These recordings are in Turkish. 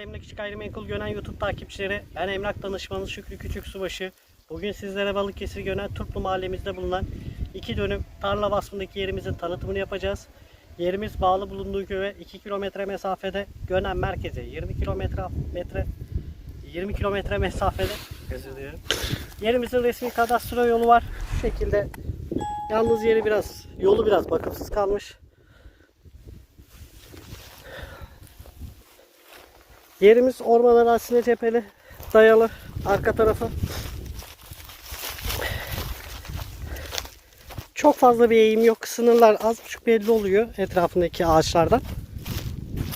Değerli Emlak İş Gayrimenkul Gönen YouTube takipçileri, ben emlak danışmanı Şükrü Küçük Subaşı. Bugün sizlere Balıkesir Gönen Turplu mahallemizde bulunan iki dönüm tarla vasfındaki yerimizin tanıtımını yapacağız. Yerimiz bağlı bulunduğu köye 2 kilometre mesafede, Gönen merkeze 20 kilometre metre 20 kilometre mesafede. Özür dilerim. Yerimizin resmi kadastro yolu var. Şu şekilde. Yalnız yeri biraz, yolu biraz bakımsız kalmış. Yerimiz orman arazisine cepheli, dayalı arka tarafı. Çok fazla bir eğim yok. Sınırlar az buçuk belli oluyor etrafındaki ağaçlardan.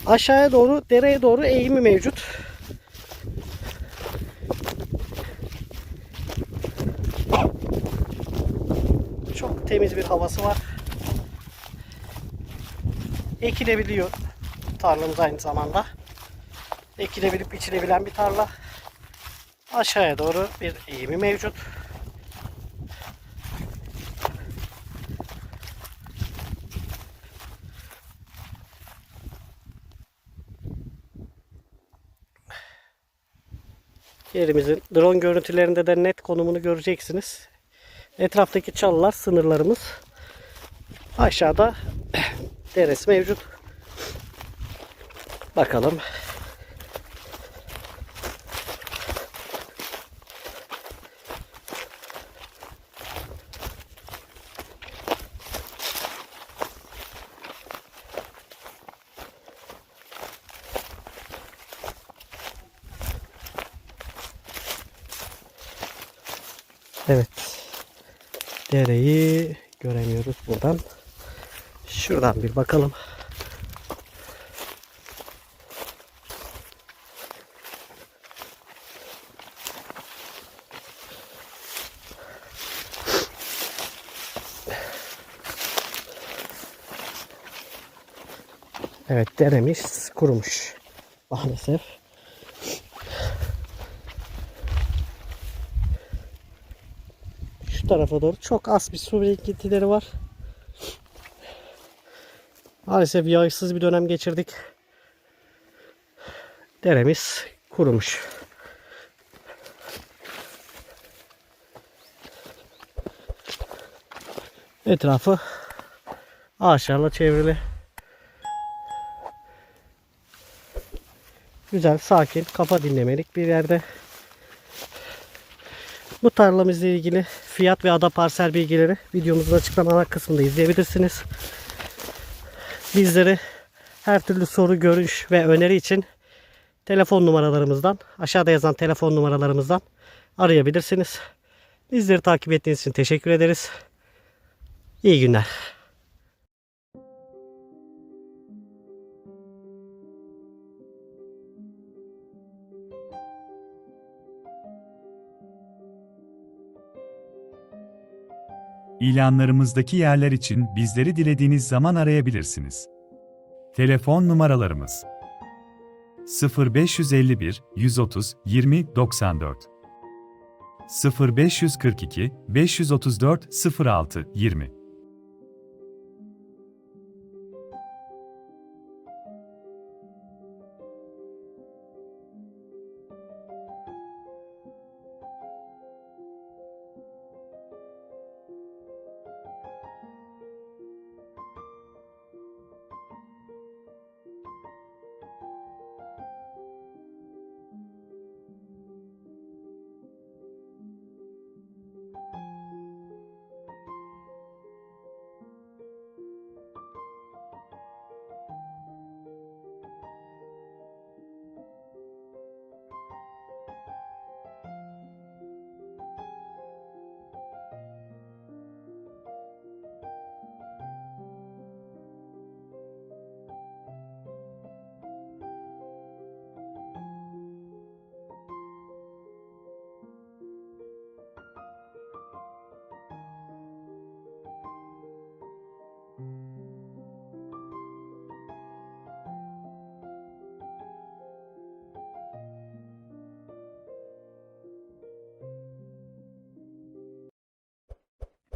Aşağıya doğru, dereye doğru eğimi mevcut. Çok temiz bir havası var. Ekilebiliyor tarlamız aynı zamanda ekilebilip biçilebilen bir tarla. Aşağıya doğru bir eğimi mevcut. Yerimizin drone görüntülerinde de net konumunu göreceksiniz. Etraftaki çalılar sınırlarımız. Aşağıda deresi mevcut. Bakalım Evet. Dereyi göremiyoruz buradan. Şuradan bir bakalım. Evet deremiz kurumuş. Maalesef. Şu tarafa doğru çok az bir su birikintileri var. Maalesef yağışsız bir dönem geçirdik. Deremiz kurumuş. Etrafı ağaçlarla çevrili. Güzel, sakin, kafa dinlemelik bir yerde. Bu tarlamızla ilgili fiyat ve ada parsel bilgileri videomuzun açıklamalar kısmında izleyebilirsiniz. Bizleri her türlü soru, görüş ve öneri için telefon numaralarımızdan, aşağıda yazan telefon numaralarımızdan arayabilirsiniz. Bizleri takip ettiğiniz için teşekkür ederiz. İyi günler. İlanlarımızdaki yerler için bizleri dilediğiniz zaman arayabilirsiniz. Telefon numaralarımız. 0551 130 20 94 0542 534 06 20